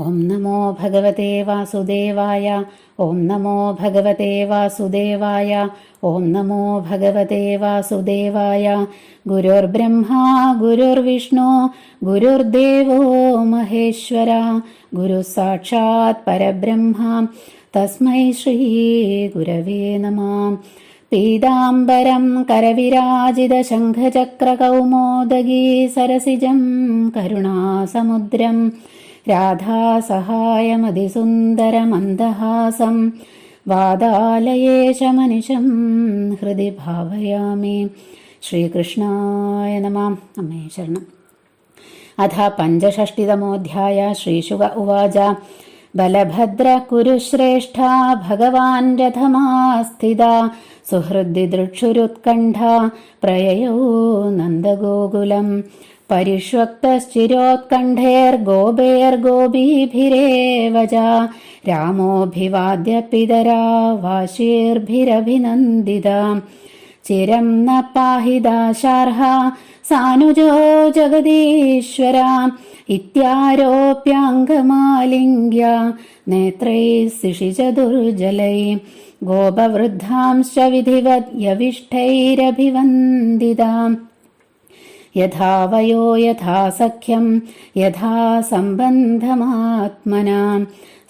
ഓം നമോ ഭഗവതേ വാസുദേവായ ഓം നമോ ഭഗവതേ വാസുദേവായ ഓം നമോ ഭഗവതേ വാസുദേവായ. ഗുരുർബ്രഹ്മ ഗുരുർവിഷ്ണു ഗുരുർദേവോ മഹേശ്വര ഗുരു സാക്ഷാത് പരബ്രഹ്മ തസ്മൈ ശ്രീ ഗുരവേ നമാം. പീതാംബരം കരവിരാജിതശംഖചക്രകൗമോദഗീ സരസിജം കരുണാസമുദ്രം. राधासहायमधिसुन्दरमन्दहासं वादालयेशमनिशं हृदि भावयामि श्रीकृष्णाय नमः अमे शरणम् अथ पञ्चषष्टितमोऽध्याय श्रीशुक उवाच बलभद्र कुरुश्रेष्ठा भगवान् रथमास्थिता सुहृद्दिदृक्षुरुत्कण्ठा प्रययौ नन्दगोकुलम् परिष्वक्तश्चिरोत्कण्ठैर्गोपेर्गोपीभिरेव च रामोऽभिवाद्य पितरा वाशीर्भिरभिनन्दिता चिरं न पाहि दाशार्हा सानुजो जगदीश्वरा इत्यारोप्याङ्गमालिङ्ग्य नेत्रैः शिशिचदुर्जलै गोपवृद्धांश्च विधिवत् यविष्ठैरभिवन्दिता यथा वयो यथा सख्यं यथा सम्बन्धमात्मना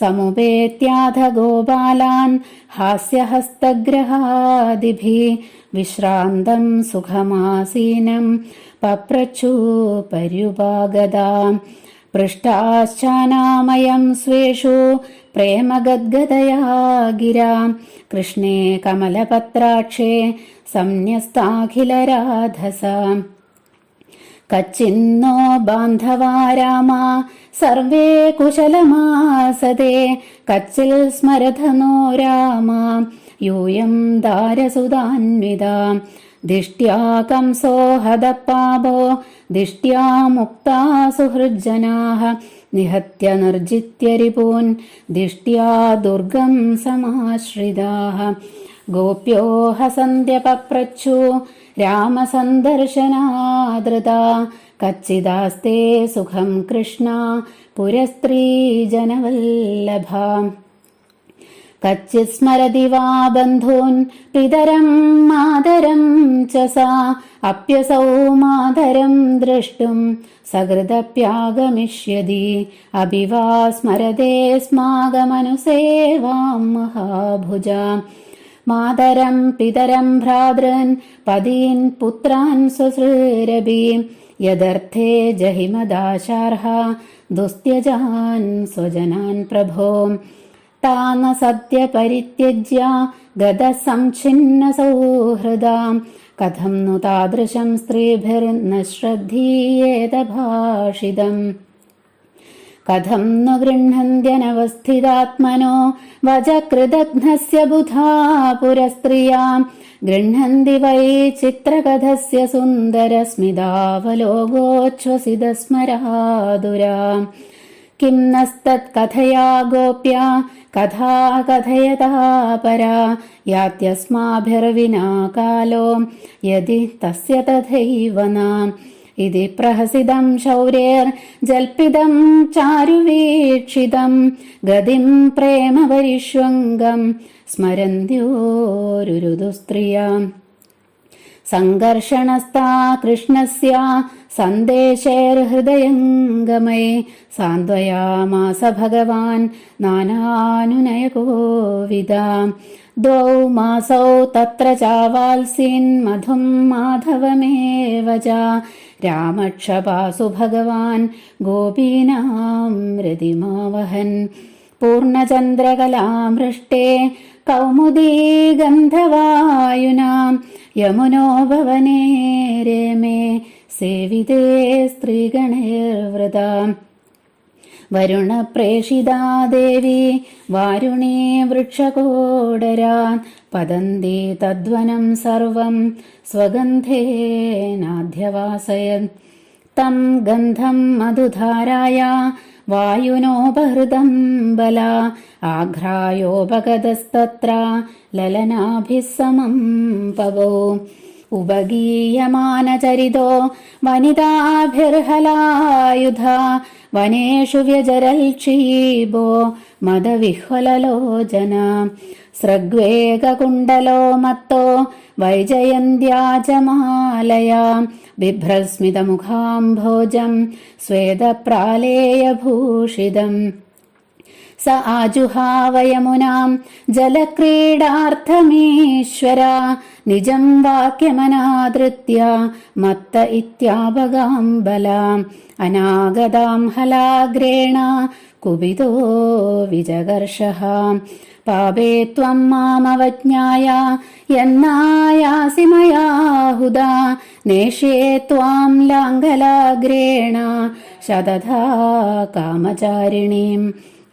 समुपेत्याथ गोपालान् हास्यहस्तग्रहादिभिः विश्रान्तं सुखमासीनं पप्रच्छु पर्युपागदा पृष्टाश्चानामयं स्वेषु प्रेमगद्गदया गिरा कृष्णे कमलपत्राक्षे संन्यस्ताखिलराधसा कच्चिन्नो बान्धवा रामा सर्वे कुशलमासते कच्चिल् स्मरधनो रामा यूयं दारसुदान्विदा दिष्ट्या कंसो हदपापो दिष्ट्या मुक्ता सुहृज्जनाः निहत्य निर्जित्य रिपून् दिष्ट्या दुर्गं समाश्रिताः गोप्यो हसन्त्यपप्रच्छु രാമസന്ദർശനാദൃത. കച്ചിദാസ്തേ സുഖം കൃഷ്ണ പുരസ്ത്രീ ജനവല്ലഭാം. കച്ചിത് സ്മരതി വാ ബന്ധൂൻ പിതരം മാതരം ച സാ അപ്യസൗ മാതരം ദ്രഷ്ടും സഹൃദപ്യാഗമിഷ്യതി അഭിവാ സ്മരതേ സ്മാഗമനുസേവാം മഹാഭുജാം. മാതരം പിതരം ഭ്രാതൃൻ പതീൻ പുത്രാൻ സുസൃരഭി. യദർത്ഥേ ജഹിമദാശാർഹ ദുസ്ത്യജാൻ സ്വജനാൻ പ്രഭോ. താന സദ്യ പരിത്യജ്യ ഗതസംഛിന്ന സൗഹൃദാം കഥം നു താദൃശം സ്ത്രീഭിർന്ന ശ്രദ്ധീയേത ഭാഷിതം कथं नु गृह्णन्त्यनवस्थितात्मनो वजकृदघ्नस्य बुधा पुरस्त्रियां गृह्णन्ति वै चित्रकथस्य सुन्दरस्मिदावलोकोच्छ्वसितस्मरादुरा किं नस्तत्कथया गोप्या कथा कथयता परा यात्यस्माभिर्विना कालो यदि तस्य तथैव नाम् इति प्रहसितं शौर्यैर्जल्पितं चारुवीक्षितं गतिं प्रेमपरिष्वङ्गं स्मरन्त्योरुरुदुस्त्रियाम् सङ्घर्षणस्ता कृष्णस्य सन्देशैर्हृदयङ्गमे सान्त्वयामास भगवान् नानानुनयकोविदा द्वौ मासौ तत्र चावाल्सीन्मधुं माधवमेव च രാമക്ഷപാസു ഭഗവാൻ ഗോപീനാം രതിമാവഹൻ. പൂർണചന്ദ്രകലാമൃষ্টേ കൗമുദീ ഗന്ധവായുനാം യമുനോ ഭവനേ രേമേ സേവിതേ സ്ത്രീഗണേർവൃതാം വരുണപ്രേഷിതാ ദേവി വാരുണീ വൃക്ഷകോടരാൻ പതന്തി തദ്വനം സർവം സ്വഗന്ധേനാധ്യവാസയൻ തം ഗന്ധം മധുധാരായ വായുനോപഹൃതം ബല ആഘ്രായോപഗതസ്തത്ര ലലനാഭിസമം പവോ. ഉപഗീയമാനചരിതോ വനിതാഭിർഹലായുധ വനേഷു വ്യജരൽ ക്ഷീബോ മദവിഹ്വലലോചന സൃഗ്വേഗകുണ്ടലോ മത്തോ വൈജയന്ത്യാജമാലയാ. ബിഭ്രസ്മിതമുഖാംഭോജം സ്വേദപ്രാലേയഭൂഷിതം. स आजुहावयमुनां जलक्रीडार्थमीश्वर निजं वाक्यमनादृत्य मत्त इत्यापगाम्बलाम् अनागदां हलाग्रेण कुपितो विजगर्षः पापे त्वं मामवज्ञाय यन्नायासि मया हुदा नेष्ये त्वां लाङ्गलाग्रेण शतधा कामचारिणीम्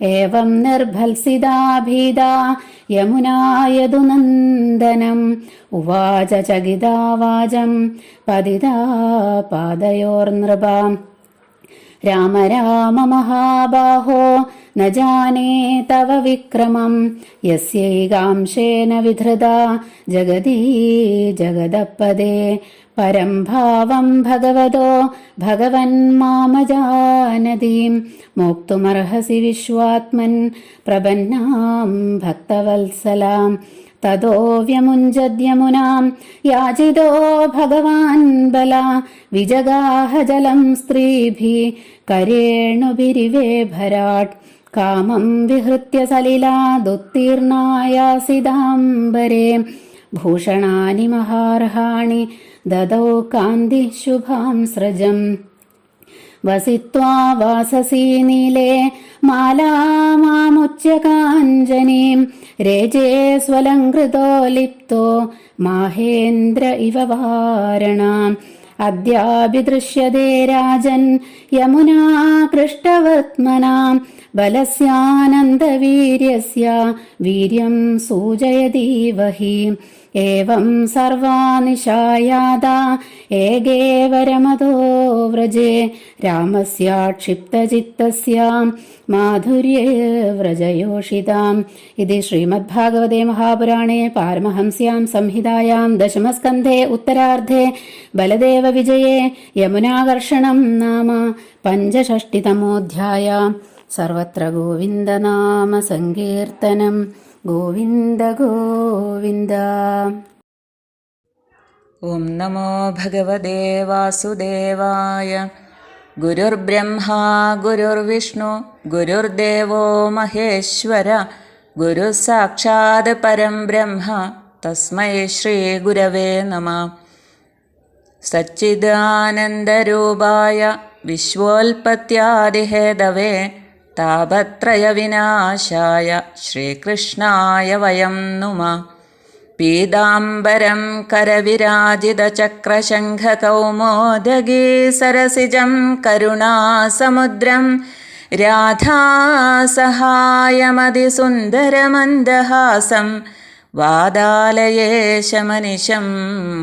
एवं निर्भल्सिदा भीदा यमुनायदुनन्दनम् उवाच चगिदा वाजं पतिता पादयोर्नृपा राम राम महाबाहो न जाने तव विक्रमम् यस्यैकांशेन विधृता जगदी जगदपदे परं भावं भगवतो भगवन्मामजानदीं मोक्तुमर्हसि विश्वात्मन् प्रपन्नां भक्तवत्सलां തതോ വ്യമുഞ്ചദ്യമുനാം. യാചിതോ ഭഗവാൻ ബല. വിജഗാഹ ജലം സ്ത്രീഭി. കരേണുബിരിവേ ഭരാട് കാമം വിഹൃത്യ സലിലാദുത്തീർണായാസിതാംബരേ ഭൂഷണാനി മഹാർഹാണി. ദദൗ കാന്തി ശുഭാം സൃജം. വസിത്വാ വാസസി നീലേ മാലാമാമുച്ചകാഞ്ജനീം രേജേ സ്വലംകൃതോ ലിപ്തോ മാഹേന്ദ്ര ഇവ വാരണാം. അദ്യാഭിദൃശ്യതേ രാജൻ യമുനാ കൃഷ്ടവത്മനാം ബലസ്യാനന്ദവീര്യസ്യ വീര്യം സൂചയതീവഹീം एवं सर्वा निशायादा एगेव रमतो व्रजे रामस्य क्षिप्तचित्तस्य माधुर्ये व्रजयोषिताम् इति श्रीमद्भागवते महापुराणे पारमहंस्यां संहितायां दशमस्कन्धे उत्तरार्धे बलदेवविजये यमुनाकर्षणं नाम पञ्चषष्टितमोऽध्याय सर्वत्र गोविन्दनामसङ्कीर्तनं गोविन्द गोविन्द। ॐ नमो भगवते वासुदेवाय। गुरुर्ब्रह्मा गुरुर्विष्णु गुरुर्देवो महेश्वर गुरुः साक्षात् परं ब्रह्म तस्मै श्रीगुरवे नमः। सच्चिदानन्दरूपाय विश्वोल्पत्यादिहेदवे താപത്രയവിനാശായ ശ്രീകൃഷ്ണായ വയം നുമ. പീതാംബരം കരവിരാജിതചക്രശംഖകൗമോദഗീ സരസിജം കരുണാസമുദ്രം. രാധാസഹായമതിസുന്ദരമന്ദഹാസം വാദാലയേശമനിശം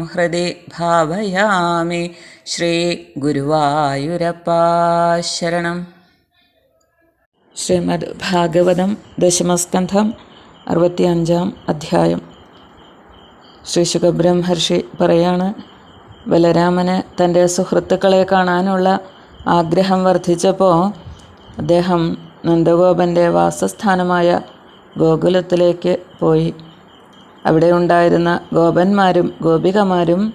ഹൃദി ഭാവയാമി ശ്രീഗുരുവായൂരപ്പാശരണം ശ്രീമദ് ഭാഗവതം ദശമസ്കന്ധം അറുപത്തിയഞ്ചാം അധ്യായം. ശ്രീ ശുഖബ്രഹ്മർഷി പറയാണ് ബലരാമന് തന്റെ സുഹൃത്തുക്കളെ കാണാനുള്ള ആഗ്രഹം വർദ്ധിച്ചപ്പോൾ അദ്ദേഹം നന്ദഗോപന്റെ വാസസ്ഥാനമായ ഗോകുലത്തിലേക്ക് പോയി. അവിടെ ഉണ്ടായിരുന്ന ഗോപന്മാരും ഗോപികമാരും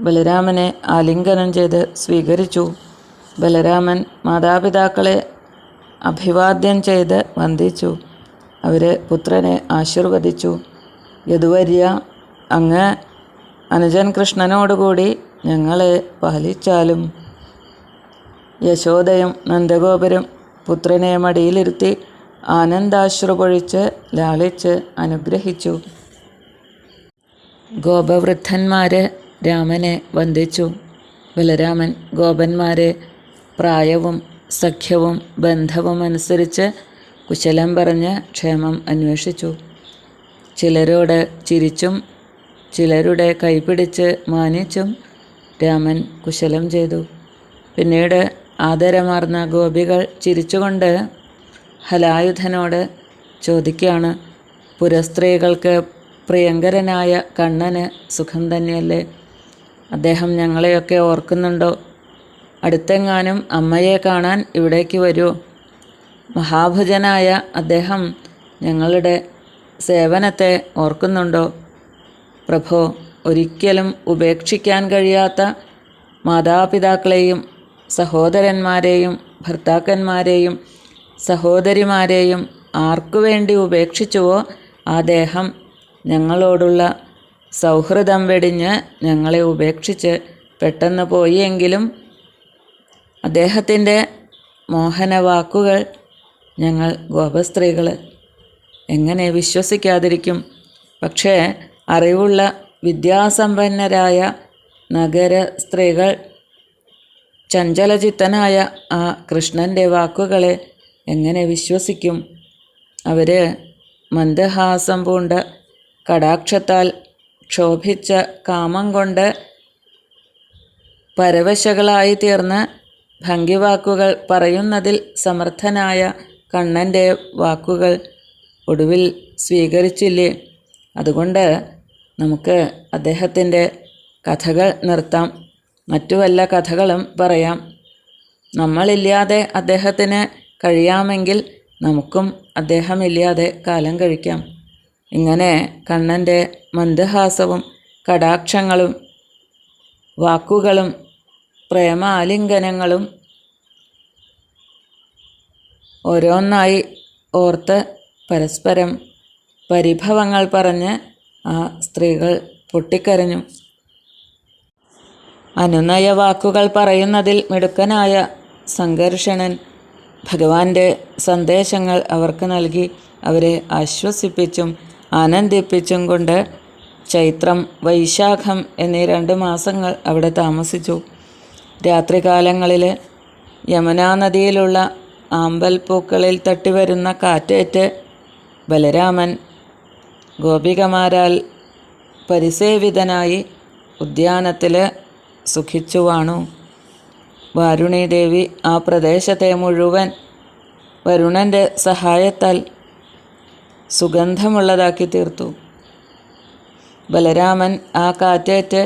ബലരാമനെ ആലിംഗനം ചെയ്ത് സ്വീകരിച്ചു. ബലരാമൻ മാതാപിതാക്കളെ അഭിവാദ്യം ചെയ്ത് വന്ദിച്ചു. അവർ പുത്രനെ ആശീർവദിച്ചു. യദുവര്യ അങ്ങ് അനുജൻ കൃഷ്ണനോടുകൂടി ഞങ്ങളെ പാലിച്ചാലും. യശോദയും നന്ദഗോപരും പുത്രനെ മടിയിലിരുത്തി ആനന്ദാശ്രു പൊഴിച്ച് ലാളിച്ച് അനുഗ്രഹിച്ചു. ഗോപവൃദ്ധന്മാർ രാമനെ വന്ദിച്ചു. ബലരാമൻ ഗോപന്മാരെ പ്രായവും സഖ്യവും ബന്ധവും അനുസരിച്ച് കുശലം പറഞ്ഞ് ക്ഷേമം അന്വേഷിച്ചു. ചിലരോട് ചിരിച്ചും ചിലരുടെ കൈപിടിച്ച് മാനിച്ചും രാമൻ കുശലം ചെയ്തു. പിന്നീട് ആദരമാർന്ന ഗോപികൾ ചിരിച്ചുകൊണ്ട് ഹലായുധനോട് ചോദിക്കുകയാണ് പുരസ്ത്രീകൾക്ക് പ്രിയങ്കരനായ കണ്ണന് സുഖം തന്നെയല്ലേ? അദ്ദേഹം ഞങ്ങളെയൊക്കെ ഓർക്കുന്നുണ്ടോ? അടുത്തെങ്ങാനും അമ്മയെ കാണാൻ ഇവിടേക്ക് വരൂ. മഹാഭുജനായ അദ്ദേഹം ഞങ്ങളുടെ സേവനത്തെ ഓർക്കുന്നുണ്ടോ? പ്രഭോ ഒരിക്കലും ഉപേക്ഷിക്കാൻ കഴിയാത്ത മാതാപിതാക്കളെയും സഹോദരന്മാരെയും ഭർത്താക്കന്മാരെയും സഹോദരിമാരെയും ആർക്കു വേണ്ടി ഉപേക്ഷിച്ചുവോ ആ ദേഹം ഞങ്ങളോടുള്ള സൗഹൃദം വെടിഞ്ഞ് ഞങ്ങളെ ഉപേക്ഷിച്ച് പെട്ടെന്ന് പോയി എങ്കിലും അദ്ദേഹത്തിന്റെ മോഹനവാക്കുകൾ ഞങ്ങൾ ഗോപസ്ത്രീകൾ എങ്ങനെ വിശ്വസിക്കാതിരിക്കും? പക്ഷേ അറിവുള്ള വിദ്യാസമ്പന്നരായ നഗര സ്ത്രീകൾ ചഞ്ചലചിത്തനായ ആ കൃഷ്ണന്റെ വാക്കുകളെ എങ്ങനെ വിശ്വസിക്കും? അവർ മന്ദഹാസം പൂണ്ട കടാക്ഷത്താൽ ക്ഷോഭിച്ച കാമം കൊണ്ട് പരവശകളായി തീർന്ന് ഭംഗിവാക്കുകൾ പറയുന്നതിൽ സമർത്ഥനായ കണ്ണന്റെ വാക്കുകൾ ഒടുവിൽ സ്വീകരിച്ചില്ലേ? അതുകൊണ്ട് നമുക്ക് അദ്ദേഹത്തിന്റെ കഥകൾ നിർത്താം. മറ്റു വല്ല കഥകളും പറയാം. നമ്മളില്ലാതെ അദ്ദേഹത്തിന് കഴിയാമെങ്കിൽ നമുക്കും അദ്ദേഹമില്ലാതെ കാലം കഴിക്കാം. ഇങ്ങനെ കണ്ണന്റെ മന്ദഹാസവും കടാക്ഷങ്ങളും വാക്കുകളും പ്രേമാലിംഗനങ്ങളും ഓരോന്നായി ഓർത്ത് പരസ്പരം പരിഭവങ്ങൾ പറഞ്ഞ് ആ സ്ത്രീകൾ പൊട്ടിക്കരഞ്ഞു. അനുനയ വാക്കുകൾ പറയുന്നതിൽ മിടുക്കനായ സംഘർഷണൻ ഭഗവാന്റെ സന്ദേശങ്ങൾ അവർക്ക് നൽകി അവരെ ആശ്വസിപ്പിച്ചും ആനന്ദിപ്പിച്ചും കൊണ്ട് ചൈത്രം വൈശാഖം എന്നീ രണ്ട് മാസങ്ങൾ അവിടെ താമസിച്ചു. രാത്രികാലങ്ങളിൽ യമുനാ നദിയിലുള്ള ആമ്പൽപ്പൂക്കളിൽ തട്ടിവരുന്ന കാറ്റേറ്റ് ബലരാമൻ ഗോപികമാരാൽ പരിസേവിതനായി ഉദ്യാനത്തിൽ സുഖിച്ചു വാണു വാരുണി ദേവി ആ പ്രദേശത്തെ മുഴുവൻ വരുണന്റെ സഹായത്താൽ സുഗന്ധമുള്ളതാക്കി തീർത്തു. ബലരാമൻ ആ കാറ്റേറ്റ്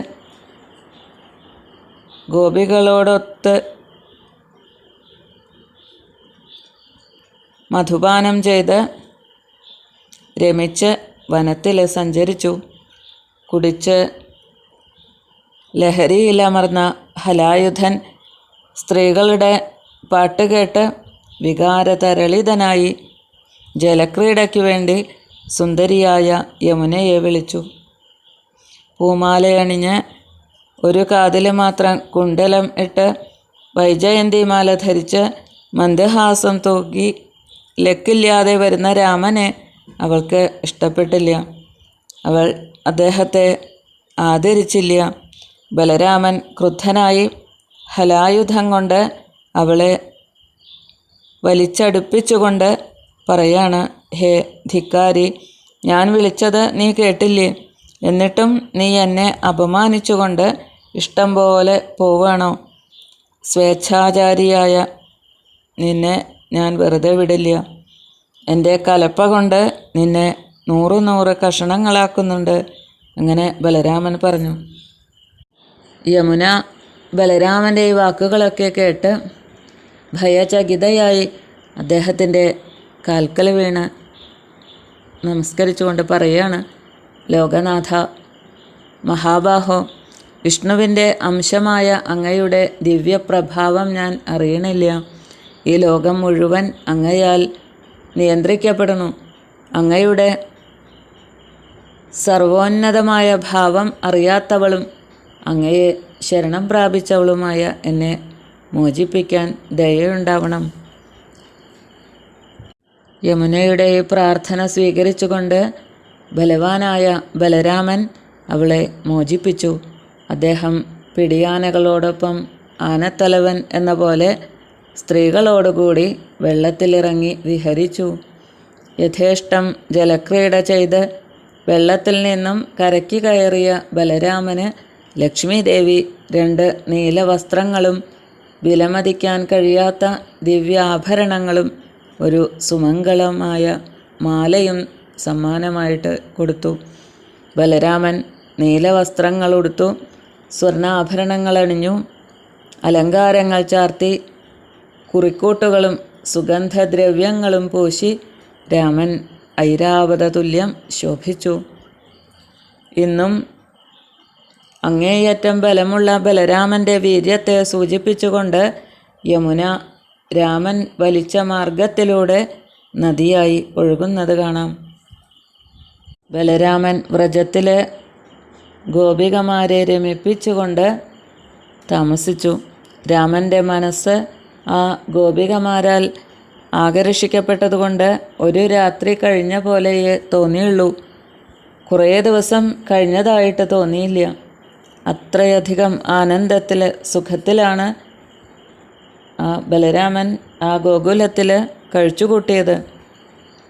ഗോപികളോടൊത്ത് മധുപാനം ചെയ്ത് രമിച്ച് വനത്തിൽ സഞ്ചരിച്ചു. കുടിച്ച് ലഹരിയിലമർന്ന ഹലായുധൻ സ്ത്രീകളുടെ പാട്ടുകേട്ട് വികാരതരളിതനായി ജലക്രീഡയ്ക്കു വേണ്ടി സുന്ദരിയായ യമുനയെ വിളിച്ചു. പൂമാലയണിഞ്ഞ് ഒരു കാതിൽ മാത്രം കുണ്ടലം ഇട്ട് വൈജയന്തിമാല ധരിച്ച് മന്ദഹാസം തൂക്കി ലക്കില്ലാതെ വരുന്ന രാമനെ അവൾക്ക് ഇഷ്ടപ്പെട്ടില്ല. അവൾ അദ്ദേഹത്തെ ആദരിച്ചില്ല. ബലരാമൻ ക്രുദ്ധനായി ഹലായുധം കൊണ്ട് അവളെ വലിച്ചടുപ്പിച്ചുകൊണ്ട് പറയാണ് ഹേ ധിക്കാരി ഞാൻ വിളിച്ചത് നീ കേട്ടില്ലേ? എന്നിട്ടും നീ എന്നെ അപമാനിച്ചുകൊണ്ട് ഇഷ്ടം പോലെ പോവാണോ സ്വേച്ഛാചാരിയായ നിന്നെ ഞാൻ വെറുതെ വിടില്ല. എന്റെ കലപ്പ കൊണ്ട് നിന്നെ നൂറ് നൂറ് കഷണങ്ങളാക്കുന്നുണ്ട് അങ്ങനെ ബലരാമൻ പറഞ്ഞു. യമുന ബലരാമന്റെ ഈ വാക്കുകളൊക്കെ കേട്ട് ഭയചകിതയായി അദ്ദേഹത്തിന്റെ കാൽക്കൽ വീണ് നമസ്കരിച്ചുകൊണ്ട് പറയാണ് ലോകനാഥ മഹാബാഹോ വിഷ്ണുവിന്റെ അംശമായ അങ്ങയുടെ ദിവ്യപ്രഭാവം ഞാൻ അറിയണില്ല. ഈ ലോകം മുഴുവൻ അങ്ങയാൽ നിയന്ത്രിക്കപ്പെടുന്നു. അങ്ങയുടെ സർവോന്നതമായ ഭാവം അറിയാത്തവളും അങ്ങയെ ശരണം പ്രാപിച്ചവളുമായ എന്നെ മോചിപ്പിക്കാൻ ദയയുണ്ടാവണം. യമുനയുടെ ഈ പ്രാർത്ഥന സ്വീകരിച്ചുകൊണ്ട് ബലവാനായ ബലരാമൻ അവളെ മോചിപ്പിച്ചു. അദ്ദേഹം പിടിയാനകളോടൊപ്പം ആനത്തലവൻ എന്ന പോലെ സ്ത്രീകളോടുകൂടി വെള്ളത്തിലിറങ്ങി വിഹരിച്ചു. യഥേഷ്ടം ജലക്രീഡ ചെയ്ത് വെള്ളത്തിൽ നിന്നും കരയ്ക്ക് കയറിയ ബലരാമന് ലക്ഷ്മി ദേവി രണ്ട് നീലവസ്ത്രങ്ങളും വിലമതിക്കാൻ കഴിയാത്ത ദിവ്യാഭരണങ്ങളും ഒരു സുമംഗളമായ മാലയും സമ്മാനമായിട്ട് കൊടുത്തു. ബലരാമൻ നീലവസ്ത്രങ്ങൾ ഉടുത്തു. സ്വർണാഭരണങ്ങൾ അണിഞ്ഞു അലങ്കാരങ്ങൾ ചാർത്തി കുറിക്കൂട്ടുകളും സുഗന്ധദ്രവ്യങ്ങളും പൂശി രാമൻ ഐരാവത തുല്യം ശോഭിച്ചു. ഇന്നും അങ്ങേയറ്റം ബലമുള്ള ബലരാമന്റെ വീര്യത്തെ സൂചിപ്പിച്ചുകൊണ്ട് യമുന രാമൻ വലിച്ച മാർഗത്തിലൂടെ നദിയായി ഒഴുകുന്നത് കാണാം. ബലരാമൻ വ്രജത്തിലെ ഗോപികമാരെ രമിപ്പിച്ചുകൊണ്ട് താമസിച്ചു. രാമന്റെ മനസ്സ് ആ ഗോപികമാരാൽ ആകർഷിക്കപ്പെട്ടതുകൊണ്ട് ഒരു രാത്രി കഴിഞ്ഞ പോലെയേ തോന്നിയുള്ളൂ. കുറേ ദിവസം കഴിഞ്ഞതായിട്ട് തോന്നിയില്ല. അത്രയധികം ആനന്ദത്തിൽ സുഖത്തിലാണ് ആ ബലരാമൻ ആ ഗോകുലത്തിൽ കഴിച്ചുകൂട്ടിയത്.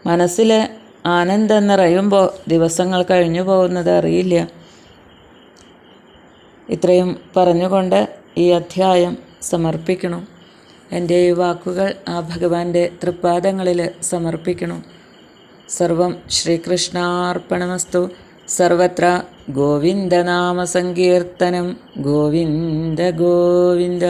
മനസ്സിലെ ആനന്ദം നിറയുമ്പോൾ ദിവസങ്ങൾ കഴിഞ്ഞു പോകുന്നത് അറിയില്ല. ഇത്രയും പറഞ്ഞുകൊണ്ട് ഈ അധ്യായം സമർപ്പിക്കണം. എന്റെ ഈ വാക്കുകൾ ആ ഭഗവാന്റെ തൃപ്പാദങ്ങളിൽ സമർപ്പിക്കണം. സർവം ശ്രീകൃഷ്ണാർപ്പണമസ്തു. സർവത്ര ഗോവിന്ദനാമസങ്കീർത്തനം. ഗോവിന്ദ ഗോവിന്ദ.